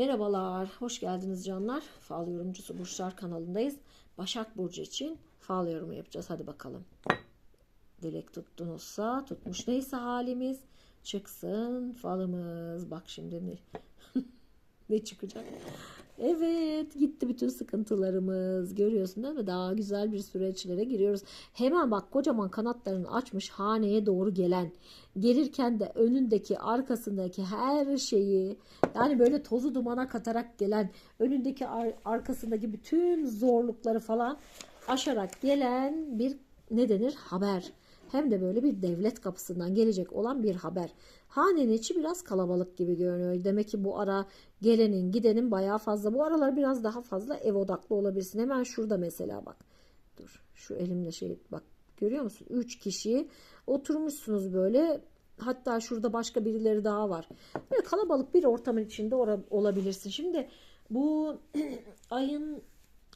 Merhabalar, hoş geldiniz canlar. Fal yorumcusu Burçlar kanalındayız. Başak Burcu için fal yorumu yapacağız. Hadi bakalım. Dilek tuttunuzsa, tutmuş neyse halimiz çıksın falımız. Bak şimdi ne, ne çıkacak? Evet, gitti bütün sıkıntılarımız. Görüyorsun değil mi? Daha güzel bir süreçlere giriyoruz. Hemen bak kocaman kanatlarını açmış haneye doğru gelen. Gelirken de önündeki, arkasındaki her şeyi yani böyle tozu dumana katarak gelen, önündeki ar- arkasındaki bütün zorlukları falan aşarak gelen bir ne denir? Haber. Hem de böyle bir devlet kapısından gelecek olan bir haber. Hanenin içi biraz kalabalık gibi görünüyor. Demek ki bu ara gelenin gidenin bayağı fazla. Bu aralar biraz daha fazla ev odaklı olabilirsin. Hemen şurada mesela bak. Dur şu elimle şey bak görüyor musun? Üç kişi oturmuşsunuz böyle. Hatta şurada başka birileri daha var. Böyle kalabalık bir ortamın içinde olabilirsin. Şimdi bu ayın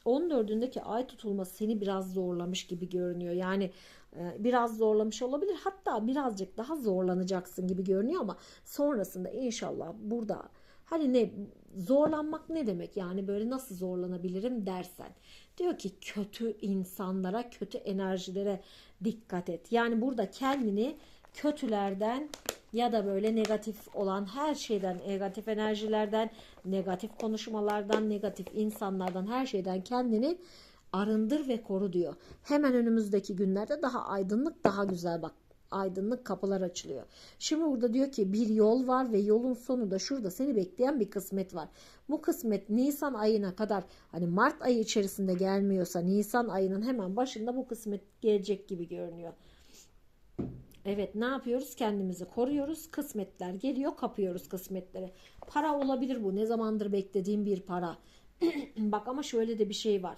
14'ündeki ay tutulması seni biraz zorlamış gibi görünüyor. Yani e, biraz zorlamış olabilir. Hatta birazcık daha zorlanacaksın gibi görünüyor ama sonrasında inşallah burada hani ne zorlanmak ne demek? Yani böyle nasıl zorlanabilirim dersen. Diyor ki kötü insanlara, kötü enerjilere dikkat et. Yani burada kendini kötülerden ya da böyle negatif olan her şeyden, negatif enerjilerden, negatif konuşmalardan, negatif insanlardan, her şeyden kendini arındır ve koru diyor. Hemen önümüzdeki günlerde daha aydınlık, daha güzel bak aydınlık kapılar açılıyor. Şimdi burada diyor ki bir yol var ve yolun sonu da şurada seni bekleyen bir kısmet var. Bu kısmet Nisan ayına kadar hani Mart ayı içerisinde gelmiyorsa Nisan ayının hemen başında bu kısmet gelecek gibi görünüyor. Evet ne yapıyoruz? Kendimizi koruyoruz. Kısmetler geliyor kapıyoruz kısmetleri. Para olabilir bu. Ne zamandır beklediğim bir para. Bak ama şöyle de bir şey var.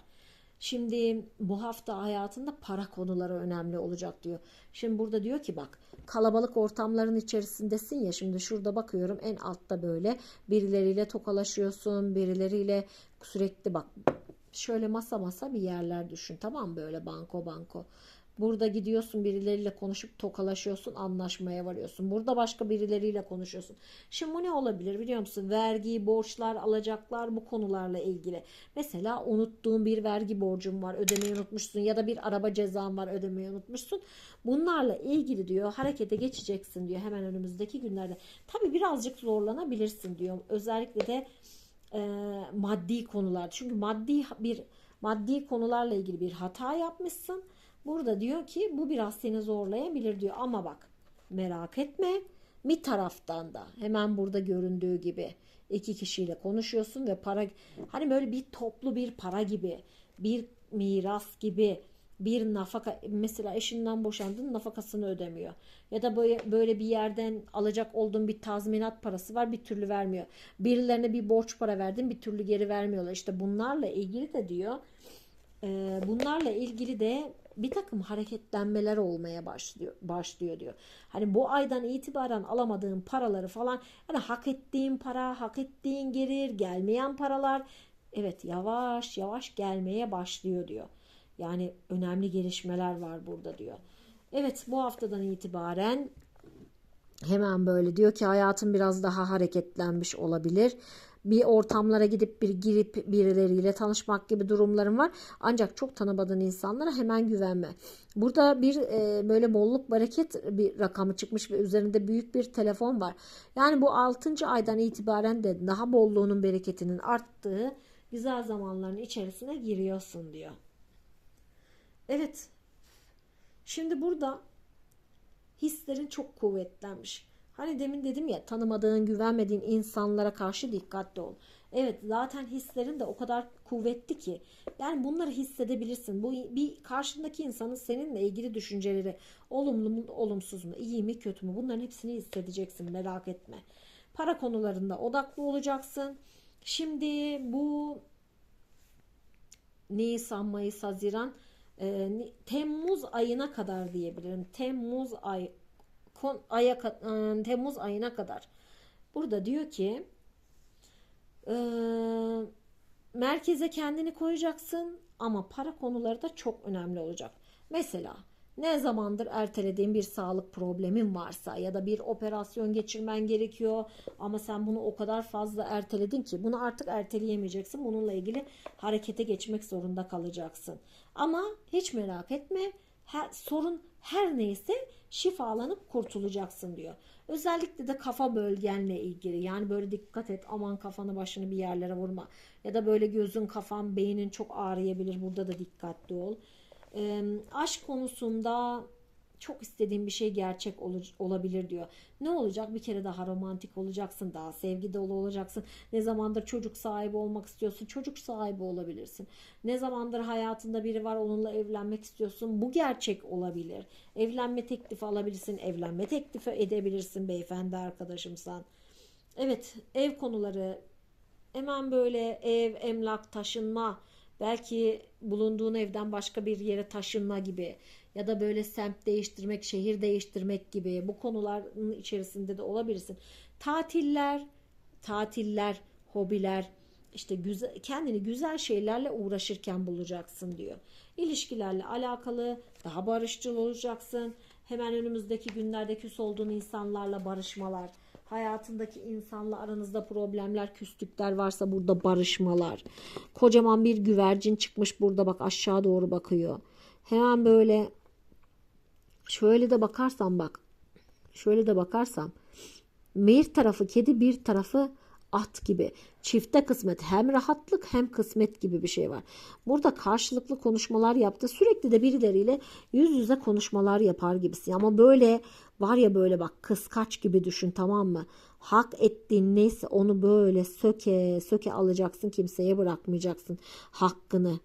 Şimdi bu hafta hayatında para konuları önemli olacak diyor. Şimdi burada diyor ki bak kalabalık ortamların içerisindesin ya şimdi şurada bakıyorum en altta böyle birileriyle tokalaşıyorsun birileriyle sürekli bak şöyle masa masa bir yerler düşün tamam böyle banko banko. Burada gidiyorsun birileriyle konuşup tokalaşıyorsun, anlaşmaya varıyorsun. Burada başka birileriyle konuşuyorsun. Şimdi bu ne olabilir biliyor musun? Vergi, borçlar, alacaklar bu konularla ilgili. Mesela unuttuğun bir vergi borcun var, ödemeyi unutmuşsun ya da bir araba cezan var, ödemeyi unutmuşsun. Bunlarla ilgili diyor harekete geçeceksin diyor hemen önümüzdeki günlerde. Tabii birazcık zorlanabilirsin diyor. Özellikle de e, maddi konular. Çünkü maddi bir maddi konularla ilgili bir hata yapmışsın. Burada diyor ki bu biraz seni zorlayabilir diyor. Ama bak merak etme. Bir taraftan da hemen burada göründüğü gibi iki kişiyle konuşuyorsun ve para hani böyle bir toplu bir para gibi bir miras gibi bir nafaka mesela eşinden boşandın nafakasını ödemiyor. Ya da böyle, bir yerden alacak olduğun bir tazminat parası var bir türlü vermiyor. Birilerine bir borç para verdin bir türlü geri vermiyorlar. İşte bunlarla ilgili de diyor bunlarla ilgili de bir takım hareketlenmeler olmaya başlıyor başlıyor diyor. Hani bu aydan itibaren alamadığın paraları falan hani hak ettiğin para, hak ettiğin gelir, gelmeyen paralar evet yavaş yavaş gelmeye başlıyor diyor. Yani önemli gelişmeler var burada diyor. Evet bu haftadan itibaren hemen böyle diyor ki hayatım biraz daha hareketlenmiş olabilir bir ortamlara gidip bir girip birileriyle tanışmak gibi durumlarım var. Ancak çok tanımadığın insanlara hemen güvenme. Burada bir e, böyle bolluk bereket bir rakamı çıkmış ve üzerinde büyük bir telefon var. Yani bu 6. aydan itibaren de daha bolluğunun bereketinin arttığı güzel zamanların içerisine giriyorsun diyor. Evet. Şimdi burada hislerin çok kuvvetlenmiş. Hani demin dedim ya tanımadığın, güvenmediğin insanlara karşı dikkatli ol. Evet zaten hislerin de o kadar kuvvetli ki. Yani bunları hissedebilirsin. Bu bir karşındaki insanın seninle ilgili düşünceleri olumlu mu, olumsuz mu, iyi mi, kötü mü bunların hepsini hissedeceksin merak etme. Para konularında odaklı olacaksın. Şimdi bu Nisan, Mayıs, Haziran, e, Temmuz ayına kadar diyebilirim. Temmuz ay kon, aya, e, Temmuz ayına kadar. Burada diyor ki e, merkeze kendini koyacaksın ama para konuları da çok önemli olacak. Mesela Ne zamandır ertelediğin bir sağlık problemin varsa ya da bir operasyon geçirmen gerekiyor ama sen bunu o kadar fazla erteledin ki bunu artık erteleyemeyeceksin. Bununla ilgili harekete geçmek zorunda kalacaksın. Ama hiç merak etme. Her, sorun her neyse şifalanıp kurtulacaksın diyor. Özellikle de kafa bölgenle ilgili yani böyle dikkat et aman kafanı başını bir yerlere vurma ya da böyle gözün kafan beynin çok ağrıyabilir burada da dikkatli ol. Ee, aşk konusunda çok istediğin bir şey gerçek ol- olabilir diyor. Ne olacak? Bir kere daha romantik olacaksın, daha sevgi dolu olacaksın. Ne zamandır çocuk sahibi olmak istiyorsun, çocuk sahibi olabilirsin. Ne zamandır hayatında biri var, onunla evlenmek istiyorsun. Bu gerçek olabilir. Evlenme teklifi alabilirsin, evlenme teklifi edebilirsin beyefendi arkadaşımsan. Evet, ev konuları hemen böyle ev, emlak, taşınma, belki bulunduğun evden başka bir yere taşınma gibi ya da böyle semt değiştirmek, şehir değiştirmek gibi bu konuların içerisinde de olabilirsin. Tatiller, tatiller, hobiler, işte güzel, kendini güzel şeylerle uğraşırken bulacaksın diyor. İlişkilerle alakalı daha barışçıl olacaksın. Hemen önümüzdeki günlerde küs olduğun insanlarla barışmalar, hayatındaki insanla aranızda problemler, küslükler varsa burada barışmalar. Kocaman bir güvercin çıkmış burada bak aşağı doğru bakıyor. Hemen böyle şöyle de bakarsam bak. Şöyle de bakarsam bir tarafı kedi bir tarafı at gibi. Çifte kısmet hem rahatlık hem kısmet gibi bir şey var. Burada karşılıklı konuşmalar yaptı. Sürekli de birileriyle yüz yüze konuşmalar yapar gibisin. Ama böyle var ya böyle bak kıskaç gibi düşün tamam mı? Hak ettiğin neyse onu böyle söke söke alacaksın. Kimseye bırakmayacaksın hakkını.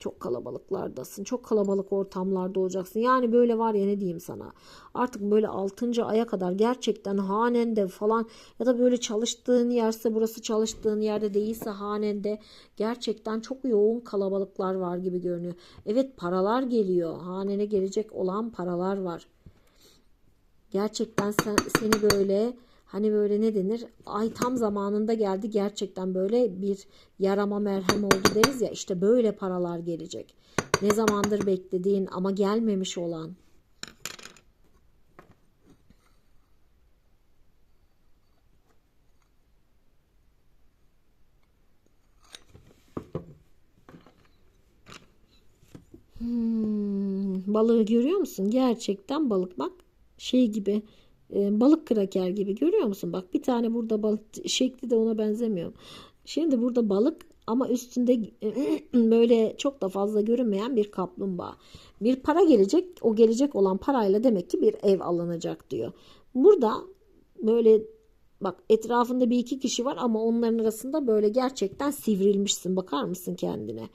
Çok kalabalıklardasın. Çok kalabalık ortamlarda olacaksın. Yani böyle var ya ne diyeyim sana. Artık böyle 6. aya kadar gerçekten hanende falan ya da böyle çalıştığın yerse burası çalıştığın yerde değilse hanende gerçekten çok yoğun kalabalıklar var gibi görünüyor. Evet paralar geliyor. Hanene gelecek olan paralar var. Gerçekten sen, seni böyle Hani böyle ne denir? Ay tam zamanında geldi gerçekten böyle bir yarama merhem oldu deriz ya işte böyle paralar gelecek. Ne zamandır beklediğin ama gelmemiş olan. Hmm, balığı görüyor musun? Gerçekten balık bak şey gibi e, balık kraker gibi görüyor musun? Bak bir tane burada balık şekli de ona benzemiyor. Şimdi burada balık ama üstünde böyle çok da fazla görünmeyen bir kaplumbağa. Bir para gelecek. O gelecek olan parayla demek ki bir ev alınacak diyor. Burada böyle bak etrafında bir iki kişi var ama onların arasında böyle gerçekten sivrilmişsin. Bakar mısın kendine?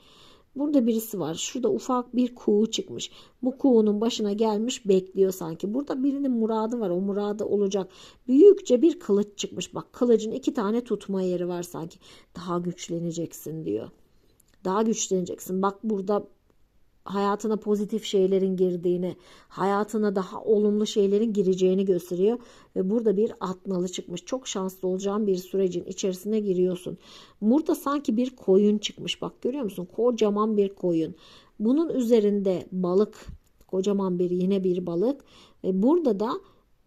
Burada birisi var. Şurada ufak bir kuğu çıkmış. Bu kuğunun başına gelmiş bekliyor sanki. Burada birinin muradı var. O muradı olacak. Büyükçe bir kılıç çıkmış. Bak kılıcın iki tane tutma yeri var sanki. Daha güçleneceksin diyor. Daha güçleneceksin. Bak burada hayatına pozitif şeylerin girdiğini, hayatına daha olumlu şeylerin gireceğini gösteriyor. Ve burada bir atnalı çıkmış. Çok şanslı olacağın bir sürecin içerisine giriyorsun. Burada sanki bir koyun çıkmış. Bak görüyor musun? Kocaman bir koyun. Bunun üzerinde balık, kocaman bir yine bir balık. Ve burada da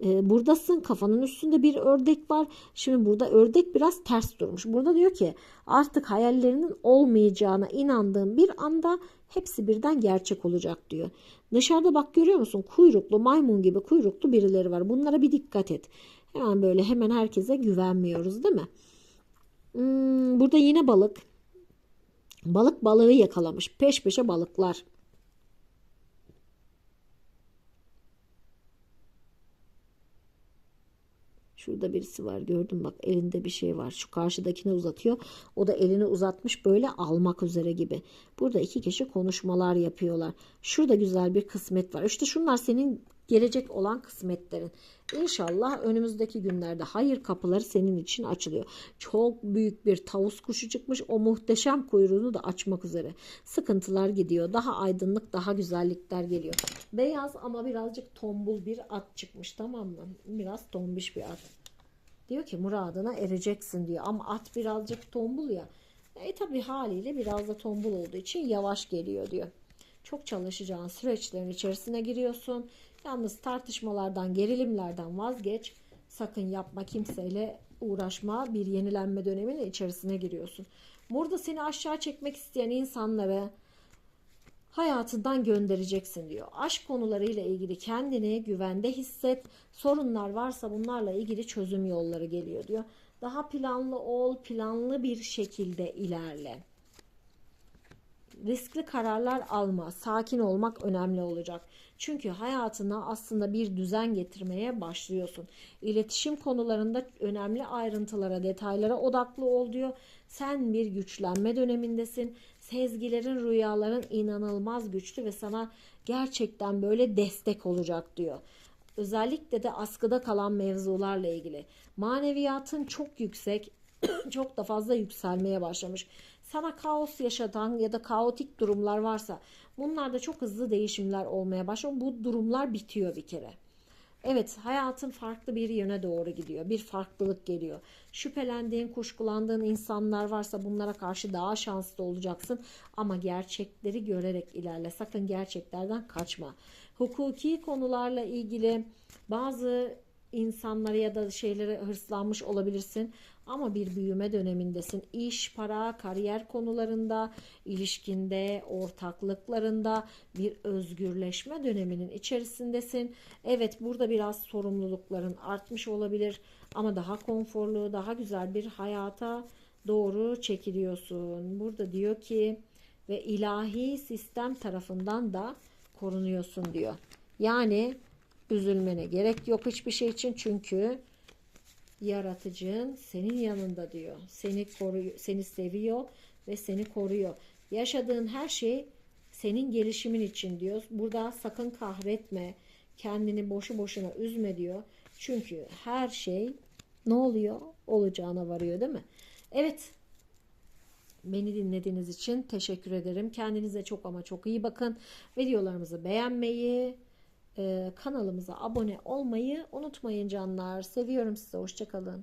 e, buradasın kafanın üstünde bir ördek var. Şimdi burada ördek biraz ters durmuş. Burada diyor ki artık hayallerinin olmayacağına inandığın bir anda hepsi birden gerçek olacak diyor. Dışarıda bak görüyor musun kuyruklu maymun gibi kuyruklu birileri var. Bunlara bir dikkat et. Hemen böyle hemen herkese güvenmiyoruz değil mi? Hmm, burada yine balık. Balık balığı yakalamış. Peş peşe balıklar. Şurada birisi var gördüm bak elinde bir şey var. Şu karşıdakine uzatıyor. O da elini uzatmış böyle almak üzere gibi. Burada iki kişi konuşmalar yapıyorlar. Şurada güzel bir kısmet var. İşte şunlar senin gelecek olan kısmetlerin. İnşallah önümüzdeki günlerde hayır kapıları senin için açılıyor. Çok büyük bir tavus kuşu çıkmış. O muhteşem kuyruğunu da açmak üzere. Sıkıntılar gidiyor. Daha aydınlık, daha güzellikler geliyor. Beyaz ama birazcık tombul bir at çıkmış tamam mı? Biraz tombiş bir at. Diyor ki muradına ereceksin diyor. Ama at birazcık tombul ya. E tabi haliyle biraz da tombul olduğu için yavaş geliyor diyor. çok çalışacağın süreçlerin içerisine giriyorsun. Yalnız tartışmalardan, gerilimlerden vazgeç. Sakın yapma kimseyle uğraşma. Bir yenilenme döneminin içerisine giriyorsun. Burada seni aşağı çekmek isteyen insanları hayatından göndereceksin diyor. Aşk konularıyla ilgili kendini güvende hisset. Sorunlar varsa bunlarla ilgili çözüm yolları geliyor diyor. Daha planlı ol, planlı bir şekilde ilerle. Riskli kararlar alma, sakin olmak önemli olacak. Çünkü hayatına aslında bir düzen getirmeye başlıyorsun. İletişim konularında önemli ayrıntılara, detaylara odaklı ol diyor. Sen bir güçlenme dönemindesin. Sezgilerin, rüyaların inanılmaz güçlü ve sana gerçekten böyle destek olacak diyor. Özellikle de askıda kalan mevzularla ilgili. Maneviyatın çok yüksek, çok da fazla yükselmeye başlamış. Sana kaos yaşatan ya da kaotik durumlar varsa bunlarda çok hızlı değişimler olmaya başlıyor. Bu durumlar bitiyor bir kere. Evet hayatın farklı bir yöne doğru gidiyor. Bir farklılık geliyor. Şüphelendiğin, kuşkulandığın insanlar varsa bunlara karşı daha şanslı olacaksın. Ama gerçekleri görerek ilerle. Sakın gerçeklerden kaçma. Hukuki konularla ilgili bazı insanlara ya da şeylere hırslanmış olabilirsin ama bir büyüme dönemindesin. İş, para, kariyer konularında, ilişkinde, ortaklıklarında bir özgürleşme döneminin içerisindesin. Evet burada biraz sorumlulukların artmış olabilir ama daha konforlu, daha güzel bir hayata doğru çekiliyorsun. Burada diyor ki ve ilahi sistem tarafından da korunuyorsun diyor. Yani üzülmene gerek yok hiçbir şey için çünkü yaratıcın senin yanında diyor. Seni koruyor, seni seviyor ve seni koruyor. Yaşadığın her şey senin gelişimin için diyor. Burada sakın kahretme. Kendini boşu boşuna üzme diyor. Çünkü her şey ne oluyor? Olacağına varıyor değil mi? Evet. Beni dinlediğiniz için teşekkür ederim. Kendinize çok ama çok iyi bakın. Videolarımızı beğenmeyi, kanalımıza abone olmayı unutmayın canlar. Seviyorum sizi. Hoşçakalın.